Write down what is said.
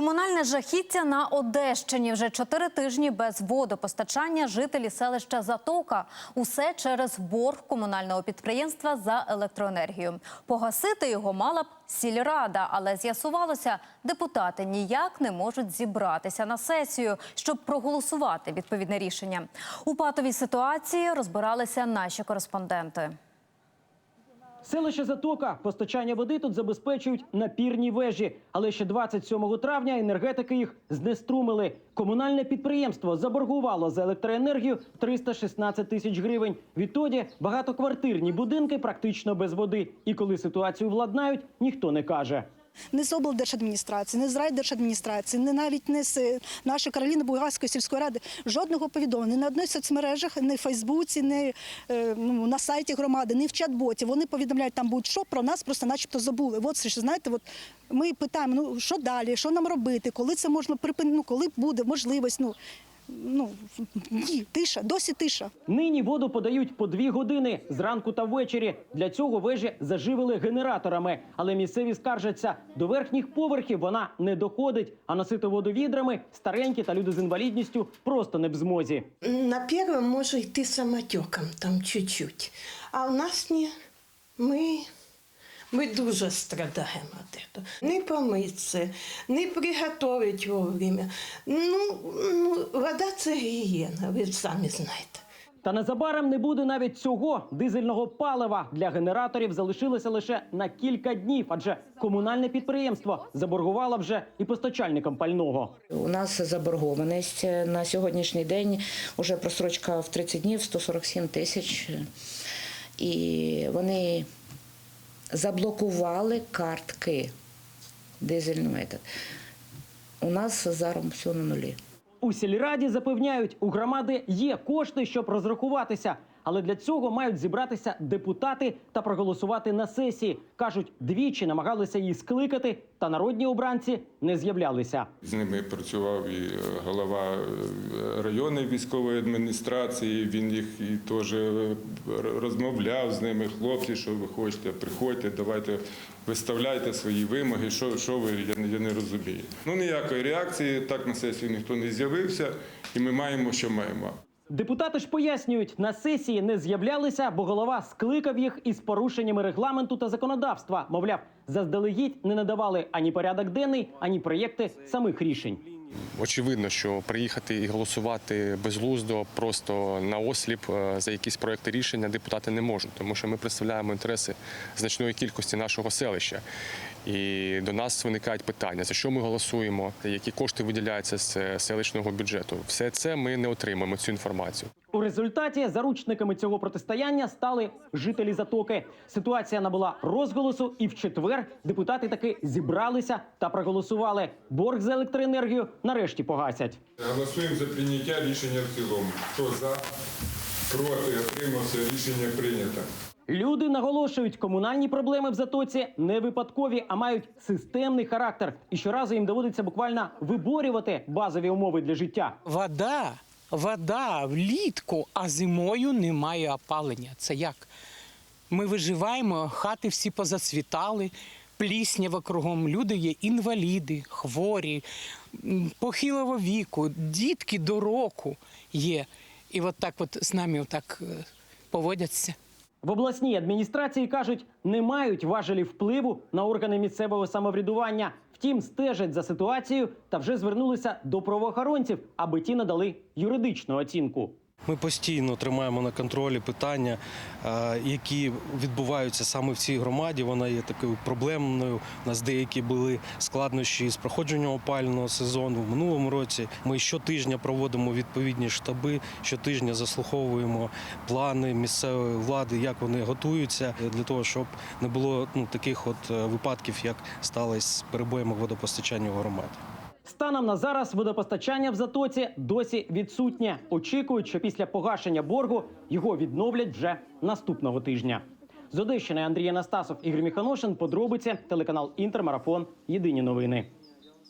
Комунальне жахіття на Одещині вже чотири тижні без водопостачання. Жителі селища Затока. Усе через борг комунального підприємства за електроенергію. Погасити його мала б сільрада, але з'ясувалося, депутати ніяк не можуть зібратися на сесію, щоб проголосувати відповідне рішення. У патовій ситуації розбиралися наші кореспонденти. Селище Затока. Постачання води тут забезпечують напірні вежі. Але ще 27 травня енергетики їх знеструмили. Комунальне підприємство заборгувало за електроенергію 316 тисяч гривень. Відтоді багатоквартирні будинки практично без води. І коли ситуацію владнають, ніхто не каже. Не з облдержадміністрації, не з райдержадміністрації, не навіть не з е, нашої Кароліни Бугарської сільської ради. Жодного повідомлення на одній соцмережах, ні в Фейсбуці, ні е, ну, на сайті громади, ні в чат-боті. Вони повідомляють там будь-що про нас, просто начебто забули. От знаєте, от ми питаємо, ну що далі, що нам робити, коли це можна припинити, ну, коли буде можливість. Ну, ну ні, тиша, досі тиша. Нині воду подають по дві години зранку та ввечері. Для цього вежі заживили генераторами. Але місцеві скаржаться, до верхніх поверхів вона не доходить, а носити воду відрами старенькі та люди з інвалідністю просто не в змозі. На первом може йти самотеком, там чуть-чуть. А у нас ні. Ми, ми дуже страдаємо від цього. Не помитися, не приготувати вовремя. Ну, ну, вода це гігієна, ви самі знаєте. Та незабаром не буде навіть цього дизельного палива для генераторів залишилося лише на кілька днів, адже комунальне підприємство заборгувало вже і постачальникам пального. У нас заборгованість на сьогоднішній день уже просрочка в 30 днів 147 тисяч. І вони заблокували картки Дизельну метод. У нас зараз все на нулі. У сільраді запевняють, у громади є кошти, щоб розрахуватися. Але для цього мають зібратися депутати та проголосувати на сесії. кажуть, двічі намагалися її скликати, та народні обранці не з'являлися. З ними працював і е, голова е, районної військової адміністрації. Він їх і теж е, розмовляв з ними. Хлопці, що ви хочете, приходьте, давайте виставляйте свої вимоги. Що, що ви я я не розумію. Ну ніякої реакції. Так на сесію ніхто не з'явився, і ми маємо, що маємо. Депутати ж пояснюють, на сесії не з'являлися, бо голова скликав їх із порушеннями регламенту та законодавства. Мовляв, заздалегідь не надавали ані порядок денний, ані проєкти самих рішень. Очевидно, що приїхати і голосувати безглуздо, просто на осліп е, за якісь проекти рішення депутати не можуть, тому що ми представляємо інтереси значної кількості нашого селища. І до нас виникають питання: за що ми голосуємо, які кошти виділяються з е, селищного бюджету. Все це ми не отримаємо цю інформацію. У результаті заручниками цього протистояння стали жителі затоки. Ситуація набула розголосу, і в четвер депутати таки зібралися та проголосували. Борг за електроенергію нарешті погасять. Голосуємо за прийняття рішення в цілому. Хто за, проти, отримався, рішення прийнято. Люди наголошують, комунальні проблеми в затоці не випадкові, а мають системний характер. І щоразу їм доводиться буквально виборювати базові умови для життя. Вода, вода влітку, а зимою немає опалення. Це як? Ми виживаємо, хати всі позацвітали, пліснява кругом. Люди є інваліди, хворі, похилого віку, дітки до року є. І от так от з нами отак е, поводяться. В обласній адміністрації кажуть, не мають важелі впливу на органи місцевого самоврядування. Втім, стежать за ситуацією та вже звернулися до правоохоронців, аби ті надали юридичну оцінку. Ми постійно тримаємо на контролі питання, е, які відбуваються саме в цій громаді. Вона є такою проблемною. У нас деякі були складнощі з проходженням опального сезону. В минулому році ми щотижня проводимо відповідні штаби, щотижня заслуховуємо плани місцевої влади, як вони готуються для того, щоб не було ну, таких от е, випадків, як сталося з перебоями водопостачання в громаді. Станом на зараз водопостачання в затоці досі відсутнє. Очікують, що після погашення боргу його відновлять вже наступного тижня. З Одещини Андрій Анастасов, Ігор Міханошин. Подробиці телеканал Інтермарафон. Єдині новини.